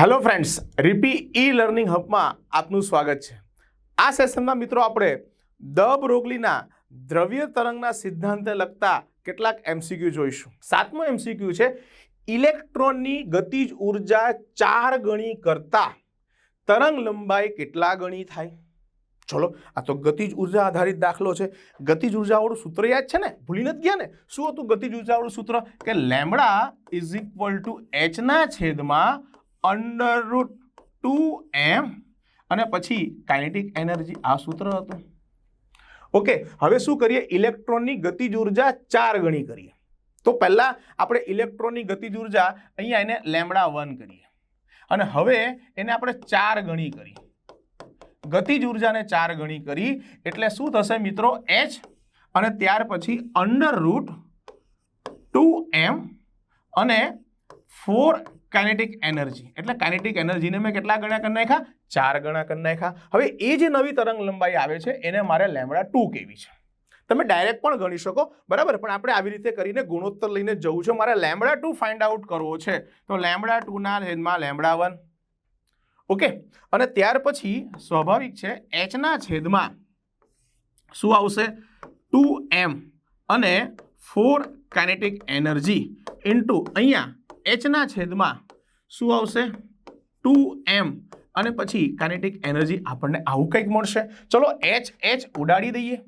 Hello friends રીપી e learning હબમાં આપનું સ્વાગત છે. આ સેશનમાં મિત્રો આપણે દ રોગલીના દ્રવ્ય તરંગના સિદ્ધાંતે લગતા કેટલાક એમસીક્યુ જોઈશું. સાતમો એમસીક્યુ છે, ઇલેક્ટ્રોનની ગતિજ ઊર્જા ચાર ગણી કરતા તરંગ લંબાઈ કેટલા ગણી થાય? ચલો, આ તો ગતિજ ઊર્જા આધારિત દાખલો છે. ગતિજ ઉર્જાવાળું સૂત્ર યાદ છે ને? ભૂલી નથી ગયા ને? શું હતું ગતિજ ઉર્જાવાળું સૂત્ર? કે લેમડા ઇઝ ઇક્વલ ટુ એચના છેદમાં અંડર રૂટ ટુ એમ અને પછી કાઇનેટિક એનર્જી આ સૂત્ર હતું. ઓકે હવે શું કરીએ? ઇલેક્ટ્રોનની ગતિજ ઊર્જા ચાર ગણી કરીએ. તો પહેલાં આપણે ઇલેક્ટ્રોનની ગતિજ ઊર્જા અહીંયા એને લેમડા વન કરીએ. અને હવે એને આપણે ચાર ગણી કરી ગતિજ ઉર્જાને ચાર ગણી કરી, એટલે શું થશે મિત્રો? એચ અને ત્યાર પછી અંડર રૂટ ટુ એમ અને ફોર કાઇનેટિક એનર્જી. એટલે કાઇનેટિક એનર્જીને મેં કેટલા ગણા કરી નાખ્યા? ચાર ગણા કરી નાખ્યા. હવે એ જે નવી તરંગ લંબાઈ આવે છે, એને મારે લેમડા ટુ કેવી છે? તમે ડાયરેક્ટ પણ ગણી શકો, બરાબર? પણ આપણે આવી રીતે કરીને ગુણોત્તર લઈને જવું છે. મારે લેમડા ટુ ફાઇન્ડ આઉટ કરવો છે. તો લેમડા ટુના છેદમાં લેમડા વન. ઓકે? અને ત્યાર પછી સ્વાભાવિક છે એચના છેદમાં શું આવશે? Two M. અને ફોર કાઇનેટિક એનર્જી ઇન્ટુ અહીંયા એચના છેદમાં શું આવશે? ટુ એમ અને પછી કાઇનેટિક એનર્જી આપણને આવું કંઈક મળશે. ચલો એચ એચ ઉડાડી દઈએ.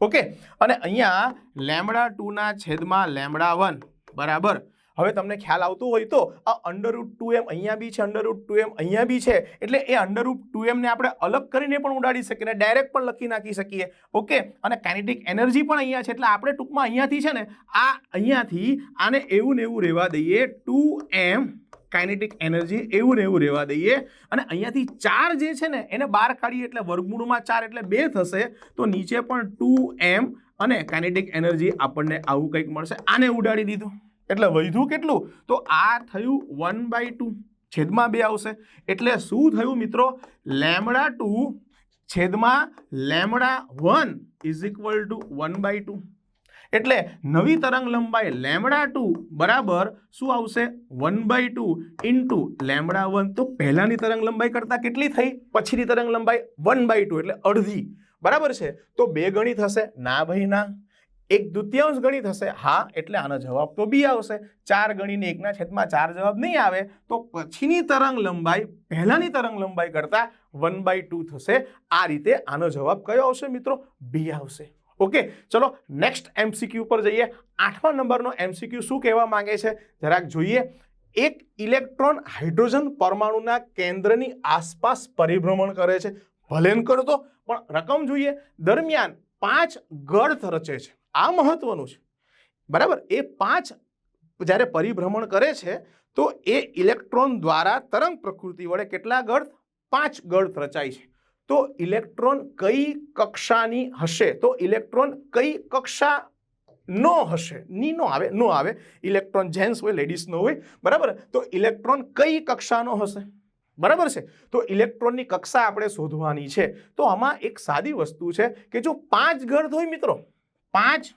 ઓકે અને અહીંયા લેમડા ટુના છેદમાં લેમડા વન. બરાબર? હવે તમને ખ્યાલ આવતો હોય તો આ અંડરરૂટ ટુ એમ અહીંયા બી છે અંડરરૂટ ટુ એમ અહીંયા બી છે. એટલે એ અંડરરૂટ ટુ એમને આપણે અલગ કરીને પણ ઉડાડી શકીએ અને ડાયરેક્ટ પણ લખી નાખી શકીએ. ઓકે અને કાઇનેટિક એનર્જી પણ અહીંયા છે. એટલે આપણે ટૂંકમાં અહીંયાથી છે ને આ અહીંયાથી આને એવું ને એવું રહેવા દઈએ. ટુ એમ કાઇનેટિક એનર્જી એવું ને એવું રહેવા દઈએ. અને અહીંયાથી ચાર જે છે ને એને બહાર કાઢીએ એટલે વર્ગમૂળમાં ચાર એટલે બે થશે. તો નીચે પણ ટુ એમ અને કાઇનેટિક એનર્જી આપણને આવું કંઈક મળશે. આને ઉડાડી દીધું. એટલે વધ્યું કેટલું? તો આ થયું વન બાય ટુ છેદમાં બે આવશે. એટલે શું થયું મિત્રો? લેમડા ટુ છેદમાં lambda one is equal to one by two એટલે નવી તરંગ લંબાઈ લેમડા ટુ બરાબર શું આવશે? One by two into lambda one. તો પહેલાંની તરંગ લંબાઈ કરતાં કેટલી થઈ? પછીની તરંગ લંબાઈ વન બાય ટુ એટલે અડધી. બરાબર છે? તો બે ગણી થશે. ના ભાઈ, ના. એક દ્વિતીયાંશ ગણી થશે હા, એટલે આનો જવાબ તો બી આવશે. ચાર ગણીને એકના છેદમાં ચાર જવાબ નહીં આવે, તો પછીની તરંગ લંબાઈ, પહેલાંની તરંગ લંબાઈ કરતાં વન બાય ટુ થશે. આ રીતે આનો જવાબ કયો આવશે મિત્રો? બી આવશે. ઓકે, ચલો નેક્સ્ટ એમસીક્યુ પર જઈએ. આઠમા નંબરનો એમસીક્યુ શું કહેવા માંગે છે? જરાક જોઈએ. એક ઇલેક્ટ્રોન હાઇડ્રોજન પરમાણુના કેન્દ્રની આસપાસ પરિભ્રમણ કરે છે. ભલે કરતો પણ રકમ જોઈએ. દરમિયાન પાંચ ગર્થ રચે છે. આ મહત્વનું છે. બરાબર? એ પાંચ જ્યારે પરિભ્રમણ કરે છે, તો એ ઇલેક્ટ્રોન દ્વારા તરંગ પ્રકૃતિ વડે કેટલા ગર્થ? પાંચ ગર્થ રચાય છે. તો ઇલેક્ટ્રોન કઈ કક્ષાની હશે? તો ઇલેક્ટ્રોન કઈ કક્ષા નો હશે? ની નો આવે નો આવે. ઇલેક્ટ્રોન જેન્ટ્સ હોય લેડીઝનો હોય. બરાબર? તો ઇલેક્ટ્રોન કઈ કક્ષાનો હશે? બરાબર છે? તો ઇલેક્ટ્રોનની કક્ષા આપણે શોધવાની છે. તો આમાં એક સાદી વસ્તુ છે કે જો પાંચ ગર્ત હોય મિત્રો, પાંચ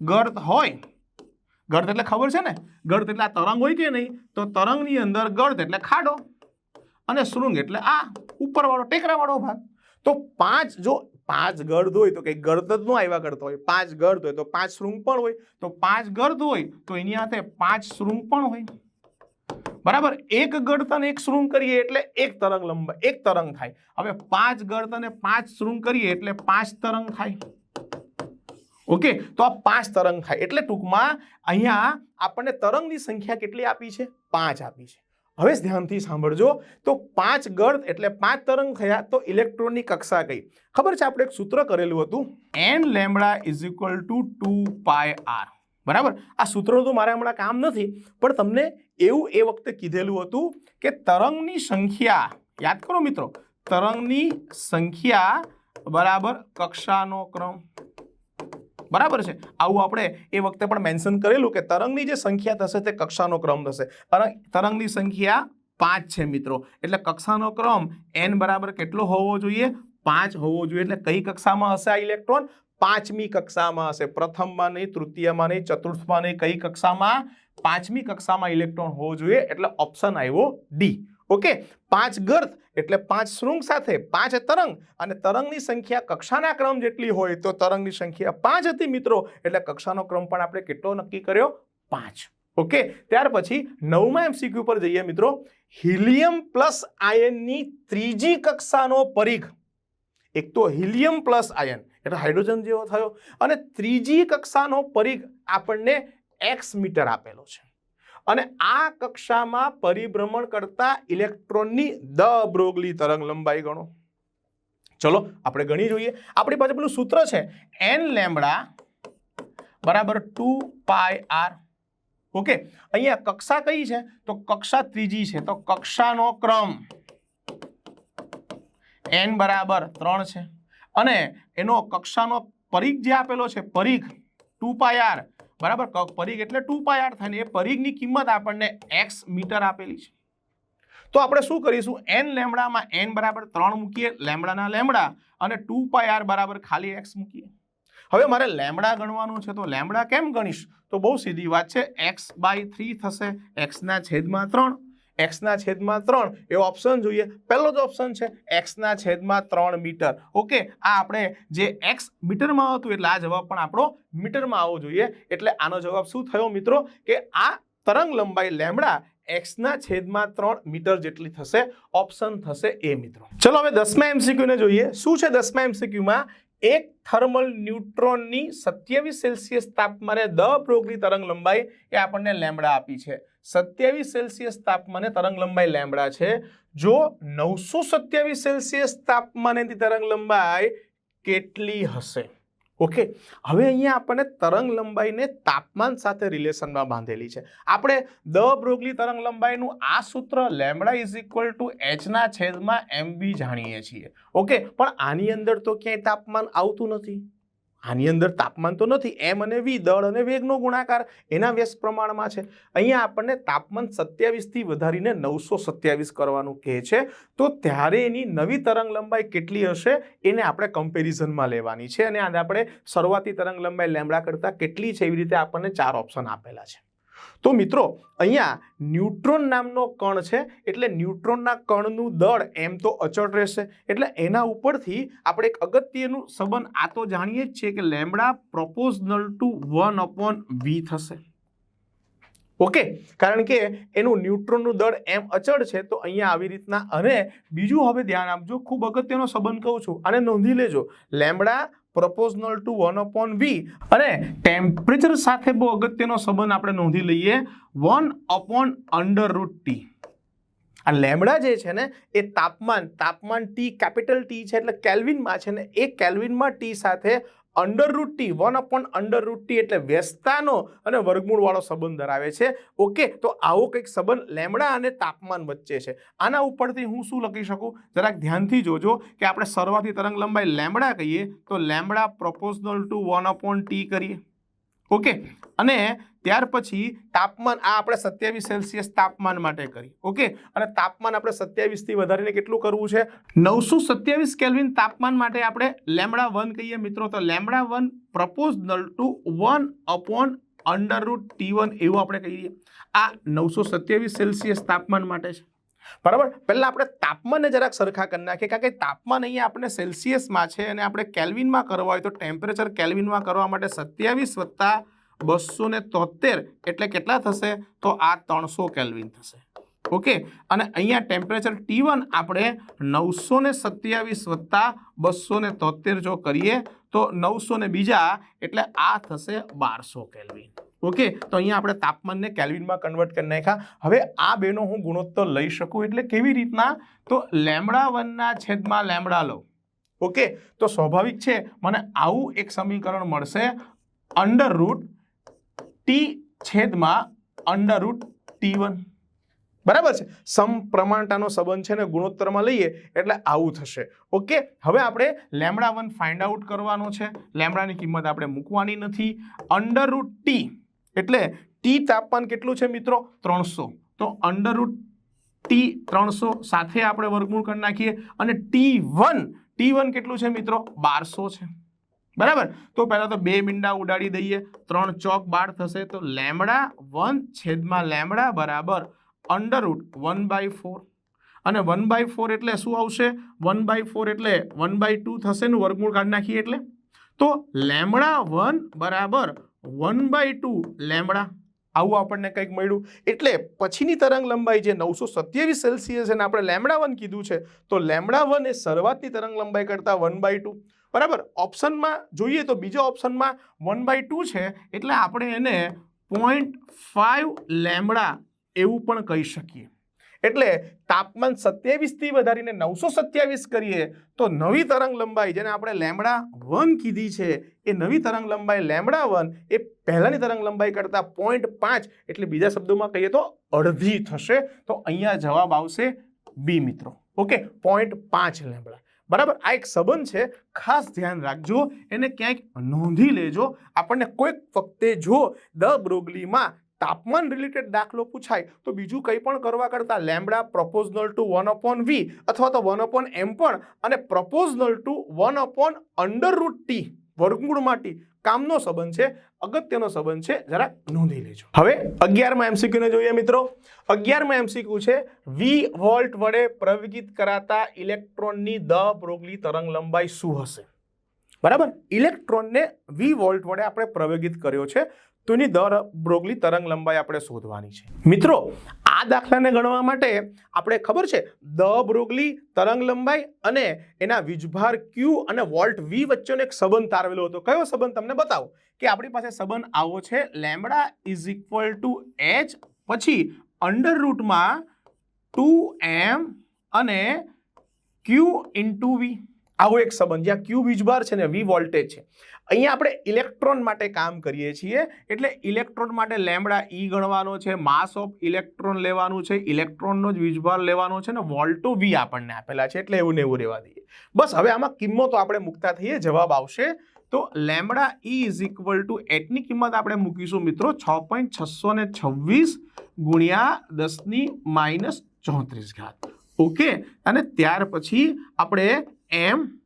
ગર્ત હોય ગર્ત એટલે ખબર છે ને? ગર્ત એટલે તરંગ હોય કે નહીં? તો તરંગની અંદર ગર્ત એટલે ખાડો અને શૃંગ એટલે આ ઉપરવાળો, ટેકરાવાળો ભાગ. તો પાંચ જો પાંચ ગર્દ હોય તો કંઈ ગર્દ જ ન આવ્યા કરતો હોય. પાંચ ગર્દ હોય તો પાંચ શૃંગ પણ હોય. તો પાંચ ગર્દ હોય તો એની સાથે પાંચ શૃંગ પણ હોય. બરાબર? એક ગર્ત અને એક શૃંગ કરીએ એટલે એક તરંગ લંબાઈ, એક તરંગ થાય. હવે પાંચ ગર્ત અને પાંચ શૃંગ કરીએ એટલે પાંચ તરંગ થાય. ઓકે? તો આ પાંચ તરંગ થાય. એટલે ટૂંકમાં અહીંયા આપણને તરંગની સંખ્યા કેટલી આપી છે? પાંચ આપી છે. હવે ધ્યાનથી સાંભળજો. તો પાંચ ગર્દ એટલે પાંચ તરંગ થયા તો ઇલેક્ટ્રોનની કક્ષા કઈ? ખબર છે? આપણે એક સૂત્ર કરેલું હતું. N lambda is equal to two pi R બરાબર? આ સૂત્રનું તો મારે હમણાં કામ નથી, પણ તમને એવું એ વખતે કીધેલું હતું કે તરંગની સંખ્યા, યાદ કરો મિત્રો, તરંગની સંખ્યા બરાબર કક્ષાનો ક્રમ. બરાબર છે? આવું આપણે એ વખતે પણ મેન્શન કરેલું કે તરંગની જે સંખ્યા થશે તે કક્ષાનો ક્રમ થશે. તરંગની સંખ્યા પાંચ છે મિત્રો, એટલે કક્ષાનો ક્રમ એન બરાબર કેટલો હોવો જોઈએ? પાંચ હોવો જોઈએ. એટલે કઈ કક્ષામાં હશે આ ઇલેક્ટ્રોન પાંચમી કક્ષામાં હશે. પ્રથમમાં નહીં, તૃતીયમાં નહીં, ચતુર્થમાં નહીં, કઈ કક્ષામાં? પાંચમી કક્ષામાં ઇલેક્ટ્રોન હોવો જોઈએ એટલે ઓપ્શન આવ્યો ડી. ઓકે? પાંચ ગર્થ એટલે પાંચ શૃંગ સાથે પાંચ તરંગ અને તરંગની સંખ્યા કક્ષાના ક્રમ જેટલી હોય તો તરંગની સંખ્યા પાંચ હતી મિત્રો. એટલે કક્ષાનો ક્રમ પણ આપણે કેટલો નક્કી કર્યો? પાંચ. ઓકે? ત્યાર પછી નવમા એમસીક્યુ પર જઈએ મિત્રો. હિલિયમ પ્લસ આયનની ત્રીજી કક્ષાનો પરિઘ. એક તો હિલિયમ પ્લસ આયન, એટલે હાઇડ્રોજન જેવો થયો અને ત્રીજી કક્ષાનો પરિઘ આપણને એક્સ મીટર આપેલો છે. અને આ કક્ષામાં પરિભ્રમણ કરતા ઇલેક્ટ્રોનની દ બ્રોગલી તરંગ લંબાઈ ગણો. ચલો, આપણે ગણી જોઈએ. આપણી પાસે પેલું સૂત્ર છે, એન લેમડા બરાબર ટુ પાય આર. ઓકે, અહીંયા કક્ષા કઈ છે? તો કક્ષા ત્રીજી છે. તો કક્ષાનો ક્રમ. એન બરાબર ત્રણ છે. અને એનો કક્ષાનો પરીખ જે આપેલો છે પરીખ ટુ પાય આર, બરાબર? પરિઘ એટલે ટુ પાય આર થાય ને એ પરીખની કિંમત આપણને એક્સ મીટર આપેલી છે. તો આપણે શું કરીશું? એન લેમડામાં એન બરાબર ત્રણ મૂકીએ, લેમડાના લેમડા, અને ટુ પાય આર બરાબર ખાલી એક્સ મૂકીએ. હવે મારે લેમડા ગણવાનું છે, તો લેમડા કેમ ગણીશ? તો બહુ સીધી વાત છે, એક્સ બાય થ્રી થશે, એક્સના છેદમાં ત્રણ એક્સના છેદમાં ત્રણ એવો ઓપ્શન જોઈએ. પહેલો જ ઓપ્શન છે એક્સના છેદમાં ત્રણ મીટર. ઓકે આ આપણે જે એક્સ મીટરમાં હતું એટલે આ જવાબ પણ આપણો મીટરમાં આવવો જોઈએ. એટલે આનો જવાબ શું થયો મિત્રો? કે આ તરંગ લંબાઈ લેમડા એક્સના છેદમાં ત્રણ મીટર જેટલી થશે. ઓપ્શન થશે એ મિત્રો. ચલો હવે દસમા એમસીક્યુ ને જોઈએ. શું છે દસમા એમસીક્યુમાં એક થર્મલ ન્યુટ્રોનની સત્યાવીસ સેલ્સિયસ તાપમાને દ પ્રોગની તરંગ લંબાઈ એ આપણને લેમડા આપી છે. સત્યાવીસ સેલ્સિયસ તાપમાને તરંગ લંબાઈ લેમડા છે. જો નવસો સત્યાવીસ સેલ્સિયસ તાપમાનેની તરંગ લંબાઈ કેટલી હશે? ઓકે? હવે અહીંયા આપણને તરંગ લંબાઈને તાપમાન સાથે રિલેશનમાં બાંધેલી છે. આપણે દ બ્રોગલી તરંગ લંબાઈનું આ સૂત્ર લેમડા ઇઝ ઇક્વલ ટુ એચના છેદમાં એમ બી જાણીએ છીએ. ઓકે? પણ આની અંદર તો ક્યાંય તાપમાન આવતું નથી. આની અંદર તાપમાન તો નથી, એમ અને વી, દળ અને વેગનો ગુણાકાર એના વ્યસ્ત પ્રમાણમાં છે. અહીંયા આપણને તાપમાન સત્યાવીસથી વધારીને નવસો સત્યાવીસ કરવાનું કહે છે. તો ત્યારે એની નવી તરંગ લંબાઈ કેટલી હશે એને આપણે કમ્પેરિઝનમાં લેવાની છે અને આને આપણે શરૂઆતી તરંગ લંબાઈ લેમડા કરતાં કેટલી છે એવી રીતે આપણને ચાર ઓપ્શન આપેલા છે. તો મિત્રો, અહીંયા ન્યુટ્રોન નામનો કણ છે, એટલે ન્યુટ્રોનના કણનું દળ એમ તો અચળ રહેશે. એટલે એના ઉપરથી આપણે એક અગત્યનું સંબંધ આ તો જાણીએ જ છીએ કે lambda proportional to one upon V થશે. ઓકે, કારણ કે એનું ન્યુટ્રોનનું દળ એમ અચળ છે, તો અહીંયા આવી રીતના અને બીજું હવે ધ્યાન આપજો, ખૂબ અગત્યનો સંબંધ કહું છું અને નોંધી લેજો. Lambda proportional to one upon V અને ટેમ્પરેચર સાથે બહુ અગત્યનો સંબંધ આપણે નોંધી લઈએ. One upon under root T આ લેમડા જે છે ને, એ તાપમાન તાપમાન ટી કેપિટલ ટી છે એટલે કેલ્વિનમાં છે ને, એ કેલ્વિનમાં ટી સાથે under root T one upon under root T એટલે વ્યસ્તાનો અને વર્ગમૂળવાળો સંબંધ ધરાવે છે. ઓકે તો આવો કંઈક સંબંધ લેમડા અને તાપમાન વચ્ચે છે. આના ઉપરથી હું શું લખી શકું? જરાક ધ્યાનથી જોજો કે આપણે શરૂઆતી તરંગ લંબાઈ લેમડા કહીએ તો lambda proportional to one upon T કરીએ. ઓકે અને ત્યાર પછી તાપમાન આ આપણે સત્યાવીસ સેલ્સિયસ તાપમાન માટે કરી ઓકે? અને તાપમાન આપણે સત્યાવીસથી વધારીને કેટલું કરવું છે? નવસો સત્યાવીસ કેલ્વિન તાપમાન માટે આપણે લેમડા વન કહીએ મિત્રો, તો lambda one proportional to one upon under root T one એવું આપણે કહીએ. આ નવસો સત્યાવીસ સેલ્સિયસ તાપમાન માટે છે. બરાબર? પહેલાં આપણે તાપમાનને જરાક સરખા કરી નાખીએ, કારણ કે તાપમાન અહીંયા આપણે સેલ્સિયસમાં છે અને આપણે કેલ્વિનમાં કરવા હોય તો ટેમ્પરેચર કેલ્વિનમાં કરવા માટે સત્યાવીસ વત્તા બસો ને તોતેર એટલે કેટલા થશે? તો આ ત્રણસો કેલ્વિન થશે. ઓકે? અને અહીંયા ટેમ્પરેચર ટી વન આપણે નવસો ને સત્યાવીસ વત્તા બસો ને તોતેર જો કરીએ, તો નવસો ને બીજા એટલે આ થશે બારસો કેલ્વિન. ઓકે? તો અહીંયા આપણે તાપમાનને કેલ્વિનમાં કન્વર્ટ કરી નાખ્યા. હવે આ બેનો હું ગુણોત્તર લઈ શકું એટલે કેવી રીતના? તો લેમડા વનના છેદમાં લેમડા લો. ઓકે? તો સ્વાભાવિક છે, મને આવું એક સમીકરણ મળશે. અંડર રૂટ ટી છેદમાં અંડર રૂટ ટી વન. બરાબર છે? સમપ્રમાણતાનો સંબંધ છે ને ગુણોત્તરમાં લઈએ એટલે આવું થશે. ઓકે? હવે આપણે લેમડા વન ફાઇન્ડ આઉટ કરવાનો છે. લેમડાની કિંમત આપણે મૂકવાની નથી. Under root T. એટલે ટી તાપમાન કેટલું છે મિત્રો? ત્રણસો. તો અંડર રૂટ ટી ત્રણસો સાથે આપણે વર્ગમૂળ કરી નાખીએ. અને ટી વન ટી વન કેટલું છે મિત્રો? બારસો છે. બરાબર? તો પહેલા તો બે મીંડા ઉડાડી દઈએ. ત્રણ ચોક બાર થશે તો લેમડા વન છેદમાં લેમડા બરાબર under root one by four અને વન બાય ફોર એટલે શું આવશે? વન બાય ફોર એટલે વન બાય ટુ થશે ને વર્ગમૂળ કાઢી નાખીએ એટલે? તો લેમડા વન બરાબર વન બાય ટુ લેમડા. આવું આપણને કંઈક મળ્યું. એટલે પછીની તરંગ લંબાઈ જે નવસો સત્યાવીસ સેલ્સિયસ એને આપણે લેમડા વન કીધું છે, તો લેમડા વન એ શરૂઆતની તરંગ લંબાઈ કરતાં વન બાય ટુ બરાબર? ઓપ્શનમાં જોઈએ તો બીજા ઓપ્શનમાં વન બાય ટુ છે, એટલે આપણે એને પોઈન્ટ ફાઇવ લેમડા એવું પણ કહી શકીએ. એટલે તાપમાન સત્યાવીસથી વધારીને નવસો સત્યાવીસ કરીએ, તો નવી તરંગ લંબાઈ જેને આપણે લેમડા વન કીધી છે, એ નવી તરંગ લંબાઈ લેમડા વન એ પહેલાંની તરંગ લંબાઈ કરતાં પોઈન્ટ પાંચ, એટલે બીજા શબ્દોમાં કહીએ તો અડધી થશે. તો અહીંયા જવાબ આવશે બી મિત્રો. ઓકે? પોઈન્ટ પાંચ લેમડા બરાબર? આ એક સંબંધ છે, ખાસ ધ્યાન રાખજો, એને ક્યાંક નોંધી લેજો. આપણને કોઈક વખતે જો દ બ્રોગલીમાં તાપમાન રિલેટેડ દાખલો પૂછાય, તો બીજું કંઈ પણ કરવા કરતાં lambda proportional to one upon V અથવા તો વન અપોન એમ પણ અને proportional to one upon under root T વર્ગમૂળમાં ટી કામનો સંબંધ છે. અગત્યનો સંબંધ છે જરા નોંધી લેજો. હવે અગિયારમાં એમસીક્યુ ને જોઈએ મિત્રો. અગિયારમાં એમસીક્યુ છે, વી વોલ્ટ વડે પ્રવેગિત કરાતા ઇલેક્ટ્રોનની દ બ્રોગલી તરંગ લંબાઈ શું હશે? બરાબર? ઇલેક્ટ્રોનને વી વોલ્ટ વડે આપણે પ્રવેગિત કર્યો છે, તો એની દર બ્રોગલી તરંગ લંબાઈ આપણે શોધવાની છે. મિત્રો, આ દાખલાને ગણવા માટે આપણે ખબર છે, દ બ્રોગલી તરંગ લંબાઈ અને એના વીજભાર ક્યુ અને વોલ્ટ વી વચ્ચેનો એક સંબંધ તારવેલો હતો. કયો સંબંધ? તમને બતાવો. કે આપણી પાસે સંબંધ આવો છે lambda is equal to H, પછી અંડર રૂટમાં ટુ એમ અને ક્યુ ઇન્ટુ વી. આવો એક સંબંધ, જ્યાં ક્યુ વીજભાર છે ને વી વોલ્ટેજ છે. અહીંયા આપણે ઇલેક્ટ્રોન માટે કામ કરીએ છીએ, એટલે ઇલેક્ટ્રોન માટે લેમડા ઈ ગણવાનો છે, માસ ઓફ ઇલેક્ટ્રોન લેવાનું છે, ઇલેક્ટ્રોનનો જ વીજભાર લેવાનો છે, ને વોલ્ટો વી આપણને આપેલા છે, એટલે એવું ને એવું રહેવા દઈએ. બસ હવે આમાં કિંમતો આપણે મૂકતા થઈએ, જવાબ આવશે તો lambda E is equal to એટની કિંમત આપણે મૂકીશું મિત્રો છ પોઈન્ટ છસો ને છવ્વીસ ગુણ્યા દસની માઇનસ ચોત્રીસ ઘાત. ઓકે? અને ત્યાર પછી આપણે એમ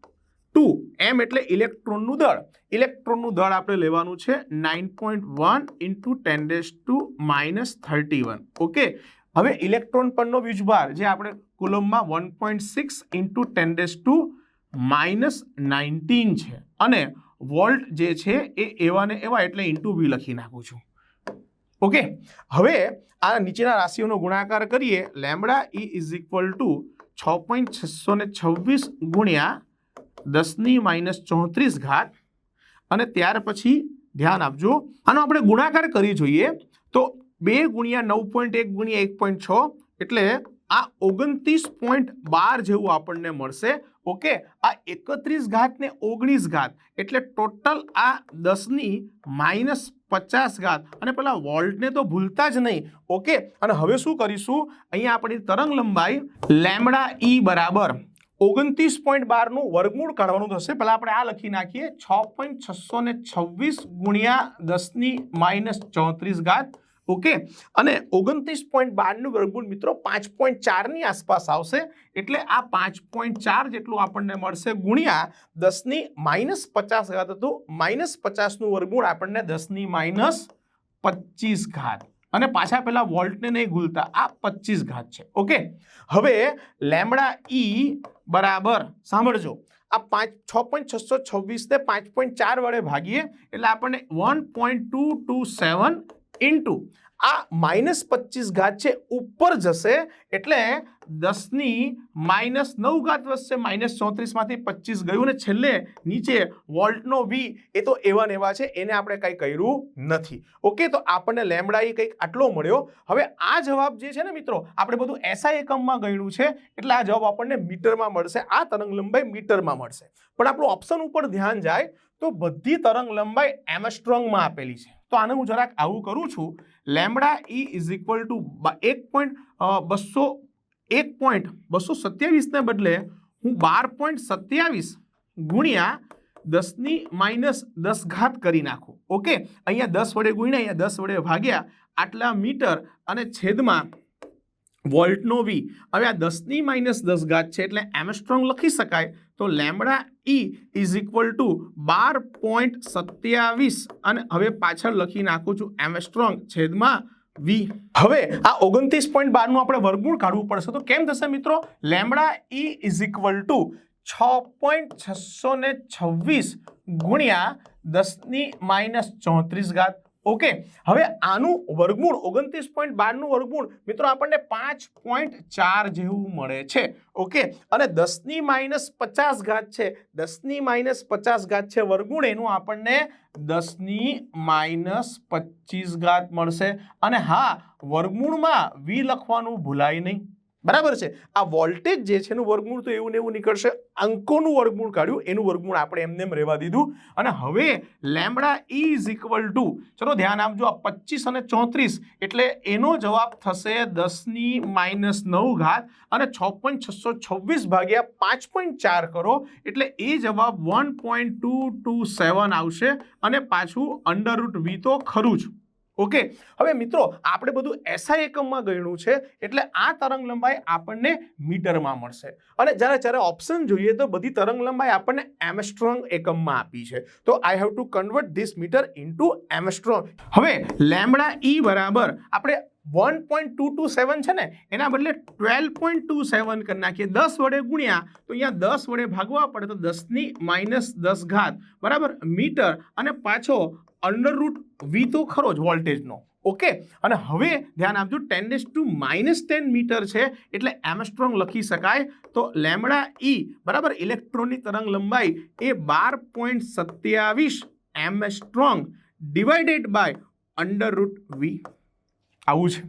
ટુ. એમ એટલે ઇલેક્ટ્રોનનું દળ. ઇલેક્ટ્રોનનું દળ આપણે લેવાનું છે nine point one into ten raise to minus thirty one. Okay? હવે ઇલેક્ટ્રોન પરનો વીજભાર જે આપણે કુલમમાં one point six into ten raise to minus nineteen છે. અને વોલ્ટ જે છે એ એવા ને એવા એટલે ઇન્ટુ બી લખી નાખું છું. ઓકે હવે આ નીચેના રાશિઓનો ગુણાકાર કરીએ. Lambda E is equal to છ પોઈન્ટ છસો ને છવ્વીસ ગુણ્યા દસની માઇનસ ચોત્રીસ ઘાત. અને ત્યાર પછી ધ્યાન આપજો. આનો આપણે ગુણાકાર કરી જોઈએ તો બે ગુણ્યા નવ પોઈન્ટ એક ગુણ્યા એક પોઈન્ટ છ એટલે આ ઓગણત્રીસ પોઈન્ટ બાર જેવું આપણને મળશે. ઓકે? આ એકત્રીસ ઘાત ને ઓગણીસ ઘાત, એટલે ટોટલ આ દસની માઇનસ પચાસ ઘાત. અને પેલા વોલ્ટને તો ભૂલતા જ નહીં. ઓકે? અને હવે શું કરીશું? અહીંયા આપણી તરંગ લંબાઈ લેમડા ઈ બરાબર ઓગણત્રીસ પોઈન્ટ બારનું વર્ગમૂળ કાઢવાનું થશે. પહેલાં આપણે આ લખી નાખીએ. છ પોઈન્ટ છસો ને છવ્વીસ ગુણ્યા દસની માઇનસ ચોત્રીસ ઘાત. ઓકે? અને ઓગણત્રીસ પોઈન્ટ બારનું વર્ગમૂળ મિત્રો પાંચ પોઈન્ટ ચારની આસપાસ આવશે. એટલે આ પાંચ પોઈન્ટ ચાર જેટલું આપણને મળશે ગુણ્યા દસની માઇનસ પચાસ ઘાત હતું. માઇનસ પચાસનું વર્ગમૂળ આપણને દસની માઇનસ પચીસ ઘાત. અને પાછા પેલા વોલ્ટને નહીં ભૂલતા, આ પચીસ ઘાત છે. ઓકે? હવે લેમડા ઈ બરાબર સાંભળજો. આ પાંચ, છ પોઈન્ટ છસો છવ્વીસને પાંચ પોઈન્ટ ચાર વડે ભાગીએ. એટલે આપણને one point two two seven into આ માઇનસ પચીસ ઘાત છે, ઉપર જશે એટલે દસની માઇનસ નવ ઘાત વધશે માઇનસ ચોત્રીસમાંથી પચીસ ગયું ને છેલ્લે નીચે વોલ્ટનો વી એ તો એવા ને એવા છે, એને આપણે કંઈ કર્યું નથી. ઓકે, તો આપણને લેમડાઈ કંઈક આટલો મળ્યો. હવે આ જવાબ જે છે ને મિત્રો, આપણે બધું એસઆઈ એકમમાં ગણ્યું છે, એટલે આ જવાબ આપણને મીટરમાં મળશે, આ તરંગ લંબાઈ મીટરમાં મળશે. પણ આપણું ઓપ્શન ઉપર ધ્યાન જાય, તો બધી તરંગ લંબાઈ એમસ્ટ્રોંગમાં આપેલી છે. તો આને હું જરાક આવું કરું છું. Lambda E is equal to એક પોઈન્ટ બસો, એક પોઈન્ટ બસો સત્યાવીસને બદલે હું બાર પોઈન્ટ સત્યાવીસ ગુણ્યા દસની માઇનસ દસ ઘાત કરી નાખું. ઓકે? અહીંયા દસ વડે ગુણ્યા, અહીંયા દસ વડે ભાગ્યા. આટલા મીટર અને છેદમાં વોલ્ટનો વી હવે આ દસની માઇનસ દસ ઘાત છે એટલે એમસ્ટ્રોંગ લખી શકાય તો lambda E is equal to bar point સત્યાવીસ. અને હવે પાછળ લખી નાખું છું એમસ્ટ્રોંગ છેદમાં વી હવે આ ઓગણત્રીસ પોઈન્ટ બારનું આપણે વર્ગમૂળ કાઢવું પડશે. તો કેમ થશે મિત્રો? Lambda E is equal to છ પોઈન્ટ છસો ને છવ્વીસ ગુણ્યા દસની માઇનસ ચોત્રીસ ઘાત. ઓકે હવે આનું વર્ગમૂળ, ઓગણત્રીસ પોઈન્ટ બારનું વર્ગમૂળ, મિત્રો આપણને પાંચ પોઈન્ટ ચાર જેવું મળે છે. ઓકે અને દસની માઇનસ પચાસ ઘાત છે. દસની માઇનસ પચાસ ઘાત છે વર્ગમૂળ, એનું આપણને દસની માઇનસ પચીસ ઘાત મળશે. અને હા, વર્ગમૂળમાં વી લખવાનું ભૂલાય નહીં. બરાબર છે? આ વોલ્ટેજ જે છે એનું વર્ગમૂળ તો એવું ને એવું નીકળશે. અંકોનું વર્ગમૂળ કાઢ્યું, એનું વર્ગમૂળ આપણે એમને એમ રહેવા દીધું. અને હવે લેમડા ઇઝ ઇક્વલ ટુ, ચલો ધ્યાન આપજો, આ પચીસ અને ચોત્રીસ, એટલે એનો જવાબ થશે દસની માઇનસ નવ ઘાત અને છ પોઈન્ટ છસો છવ્વીસ ભાગ્યા પાંચ પોઈન્ટ ચાર કરો, એટલે એ જવાબ one point two two seven આવશે અને પાછું અંડર રૂટ વી તો ખરું જ. ઓકે? હવે મિત્રો, આપણે બધું એસઆઈ એકમમાં ગણ્યું છે, એટલે આ તરંગ લંબાઈ આપણને મીટરમાં મળશે. અને જ્યારે જ્યારે ઓપ્શન જોઈએ તો બધી તરંગ લંબાઈ આપણને એમસ્ટ્રોંગ એકમમાં આપી છે. તો I have to convert this metre into angstrom. હવે લેમડા ઈ બરાબર આપણે one point two two seven છે ને, એના બદલે ટ્વેલ્વ પોઈન્ટ ટુ સેવન કરી નાખીએ. દસ વડે ગુણ્યા, તો અહીંયા દસ વડે ભાગવા પડે તો દસની માઇનસ દસ ઘાત. બરાબર? મીટર અને પાછો અંડર રૂટ વી તો ખરો જ વોલ્ટેજનો. ઓકે? અને હવે ધ્યાન આપજો ten days to minus ten metre છે, એટલે એમસ્ટ્રોંગ લખી શકાય. તો લેમડા ઈ બરાબર? ઇલેક્ટ્રોનની તરંગ લંબાઈ એ બાર પોઈન્ટ સત્યાવીસ angstrom divided by under root V આવું છે.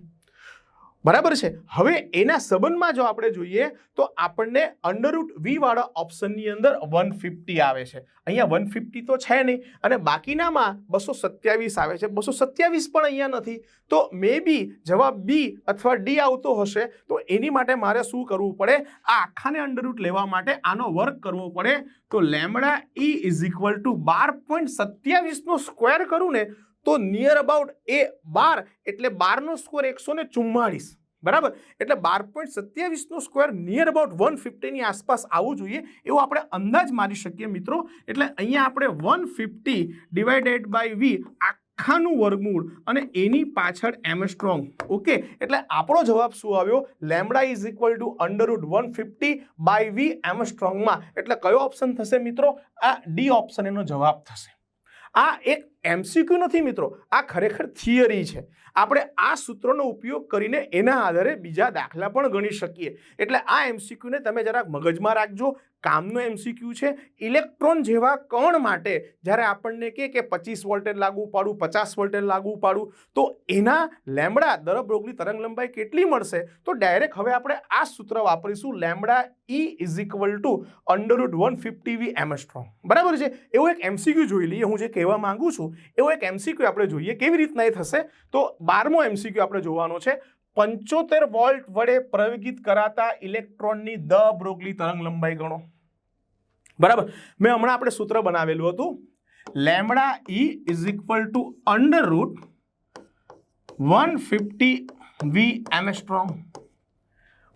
બરાબર છે? હવે એના સંબંધમાં જો આપણે જોઈએ, તો આપણને અંડરરૂટ વી વાળા ઓપ્શનની અંદર વન ફિફ્ટી આવે છે. અહીંયા વન ફિફ્ટી તો છે નહીં, અને બાકીનામાં બસો સત્યાવીસ આવે છે. બસો સત્યાવીસ પણ અહીંયા નથી. તો મે બી જવાબ બી અથવા ડી આવતો હશે. તો એની માટે મારે શું કરવું પડે? આ આખાને અંડરરૂટ લેવા માટે આનો વર્ક કરવો પડે. તો lambda E is equal to bar point સત્યાવીસનો સ્ક્વેર કરું ને તો નિયર અબાઉટ એ બાર એટલે બારનો સ્કોર એકસો ને ચુમ્માળીસ બરાબર? એટલે બાર પોઈન્ટ સત્યાવીસનો સ્ક્વેર નિયર અબાઉટ વન ફિફ્ટીની આસપાસ આવવું જોઈએ એવું આપણે અંદાજ મારી શકીએ મિત્રો. એટલે અહીંયા આપણે one fifty divided by V આખાનું વર્ગમૂળ અને એની પાછળ એમસ્ટ્રોંગ. ઓકે? એટલે આપણો જવાબ શું આવ્યો? Lambda is equal to under root one fifty by V એમસ્ટ્રોંગમાં. એટલે કયો ઓપ્શન થશે મિત્રો? આ ડી ઓપ્શન એનો જવાબ થશે. આ એક એમસીક્યુ નથી મિત્રો. આ ખરેખર થિયરી છે. આપણે આ સૂત્રનો ઉપયોગ કરીને એના આધારે બીજા દાખલા પણ ગણી શકીએ. એટલે આ એમસીક્યુને તમે જરાક મગજમાં રાખજો. કામનો એમસીક્યુ છે. ઇલેક્ટ્રોન જેવા કણ માટે જ્યારે આપણને કહે કે પચીસ વોલ્ટેજ લાગુ પાડું, પચાસ વોલ્ટેજ લાગુ પાડું, તો એના લેમડા દરબરોગની તરંગ લંબાઈ કેટલી મળશે? તો ડાયરેક્ટ હવે આપણે આ સૂત્ર વાપરીશું. Lambda E is equal to under root one fifty V angstrom બરાબર છે? એવું એક એમસીક્યુ જોઈ લઈએ. હું જે કહેવા માંગુ છું એવો એક એમસીક્યુ આપણે જોઈએ, કેવી રીતના એ થશે? તો બારમો એમસીક્યુ આપણે જોવાનો છે. પંચોતેર વોલ્ટ વડે પ્રવેગિત કરાતા ઇલેક્ટ્રોનની દ બ્રોગલી તરંગ લંબાઈ ગણો. બરાબર? મેં હમણાં આપણે સૂત્ર બનાવેલું હતું. Lambda E is equal to under root one fifty V angstrom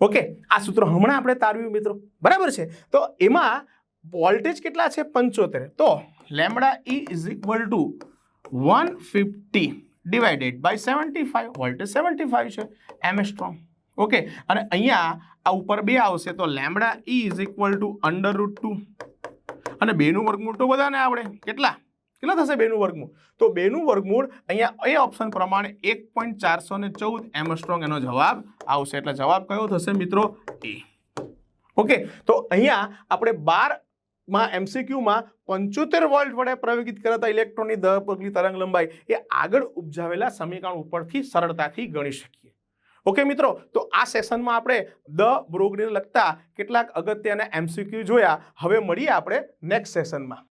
okay, આ સૂત્ર હમણાં આપણે તારવ્યું, મિત્રો. બરાબર છે? તો એમાં વોલ્ટેજ કેટલા છે? પંચોતેર. તો lambda E is equal to one fifty divided by seventy five voltage seventy five છે એમએસ્ટ્રોંગ ઓકે અને અહીંયા આ ઉપર બે આવશે, તો lambda E is equal to under root two અને બેનું વર્ગમૂળ તો બધાને આવડે. કેટલા? કેટલા થશે બેનું વર્ગમૂળ? તો બેનું વર્ગમૂળ અહીંયા એ ઓપ્શન પ્રમાણે એક પોઈન્ટ ચારસો ને ચૌદ એમ સ્ટ્રોંગ એનો જવાબ આવશે. એટલે જવાબ કયો થશે મિત્રો? એ ઓકે તો અહીંયા આપણે બાર માં એમસીક્યુમાં પંચોતેર વોલ્ટ વડે પ્રવેગિત કરાતા ઇલેક્ટ્રોનની દ પગલી તરંગ લંબાઈ એ આગળ ઉપજાવેલા સમીકરણ ઉપરથી સરળતાથી ગણી શકીએ. ઓકે મિત્રો, તો આ સેશનમાં આપણે દ બ્રોગને લગતા કેટલાક અગત્યના એમસીક્યુ જોયા. હવે મળીએ આપણે નેક્સ્ટ સેશનમાં